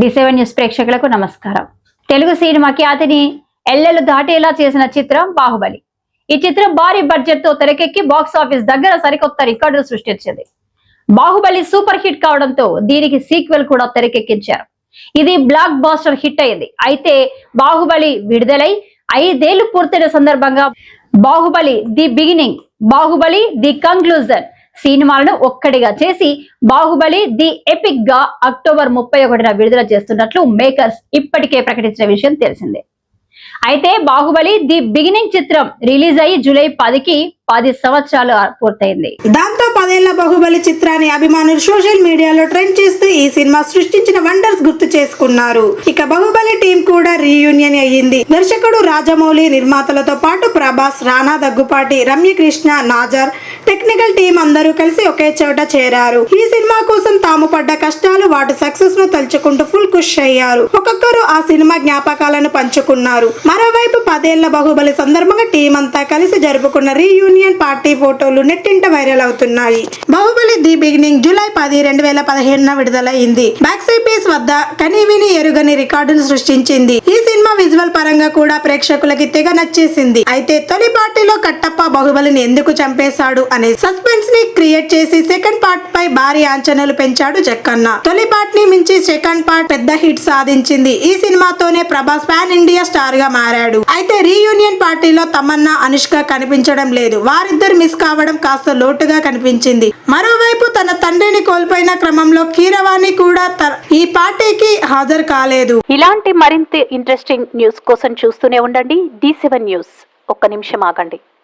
D news ప్రేక్షకులకు నమస్కారం. Telugu cinema ఖ్యాతిని ఎల్లెలు దాటేలా చేసిన చిత్రం బాహుబలి. ఈ చిత్రం భారీ బడ్జెట్తో తెరకెక్కి బాక్స్ ఆఫీస్ దగ్గర సరికొత్త రికార్డులు సృష్టించింది. బాహుబలి సూపర్ హిట్ కావడంతో దీనికి సీక్వెల్ కూడా తెరకెక్కించారు. ఇది బ్లాక్ బాస్టర్ హిట్ అయింది. అయితే బాహుబలి విడుదలై ఐదేళ్ళు పూర్తయిన సందర్భంగా Baahubali the beginning Baahubali the conclusion సినిమాలను ఒక్కడిగా చేసి బాహుబలి ది ఎపిక్గా అక్టోబర్ ముప్పై ఒకటిన విడుదల చేస్తున్నట్లు మేకర్స్ ఇప్పటికే ప్రకటించిన విషయం తెలిసిందే. అయితే బాహుబలి ది బిగినింగ్ చిత్రం రిలీజ్ అయ్యి జూలై పదికి పది సంవత్సరాలు పూర్తయింది. దాంతో పదేళ్ళ బాహుబలి చిత్రాన్ని అభిమానులు సోషల్ మీడియాలో ట్రెండ్ చేస్తూ ఈ సినిమా సృష్టించిన వండర్స్ గుర్తు చేసుకున్నారు. ఇక బాహుబలి టీం కూడా రీయూనియన్ అయ్యింది. దర్శకుడు రాజమౌళి నిర్మాతలతో పాటు ప్రభాస్ రానా దగ్గుపాటి రమ్యకృష్ణ నాజర్ టెక్నికల్ టీం అందరూ కలిసి ఒకే చోట చేరారు. ఈ సినిమా కోసం తాము పడ్డ కష్టాలు వాటి సక్సెస్ను తలుచుకుంటూ ఫుల్ ఖుష్ అయ్యారు. ఒక్కొక్కరు ఆ సినిమా జ్ఞాపకాలను పంచుకున్నారు. మరోవైపు పదేళ్ళ బాహుబలి సందర్భంగా టీం అంతా కలిసి జరుపుకున్న రీయూనియన్ పార్టీ ఫోటోలు నెట్టింట వైరల్ అవుతున్నాయి. బాహుబలి ది బిగినింగ్ జూలై పది రెండు వేల పదిహేడున విడుదలైంది బ్యాక్సైపీస్ వద్ద కనీవిని ఎరుగని రికార్డును సృష్టించింది. ఈ సినిమా విజువల్ పరంగా కూడా ప్రేక్షకులకి తెగ నచ్చేసింది. అయితే తొలి పార్టీలో కట్టప్ప బాహుబలిని ఎందుకు చంపేశాడు అని సస్పెన్స్ని క్రియేట్ చేసి సెకండ్ పార్ట్ పై భారీ అంచనాలు పెంచాడు జక్కన్న. తొలి పార్ట్ని మించి సెకండ్ పార్ట్ పెద్ద హిట్ సాధించింది. ఈ సినిమాతోనే ప్రభాస్ పాన్ ఇండియా స్టార్గా మారాడు. అయితే రీయూనియన్ పార్టీలో తమన్నా అనుష్క కనిపించడం లేదు. వారిద్దరు మిస్ కావడం కాస్త లోటుగా కనిపించింది. మరోవైపు తన తండ్రిని కోల్పోయిన క్రమంలో కీరవాణి కూడా ఈ పార్టీకి హాజరు కాలేదు. ఇలాంటి మరింత ఇంట్రెస్టింగ్ న్యూస్ కోసం చూస్తూనే ఉండండి. డి సెవెన్ న్యూస్ ఒక్క నిమిషం ఆగండి.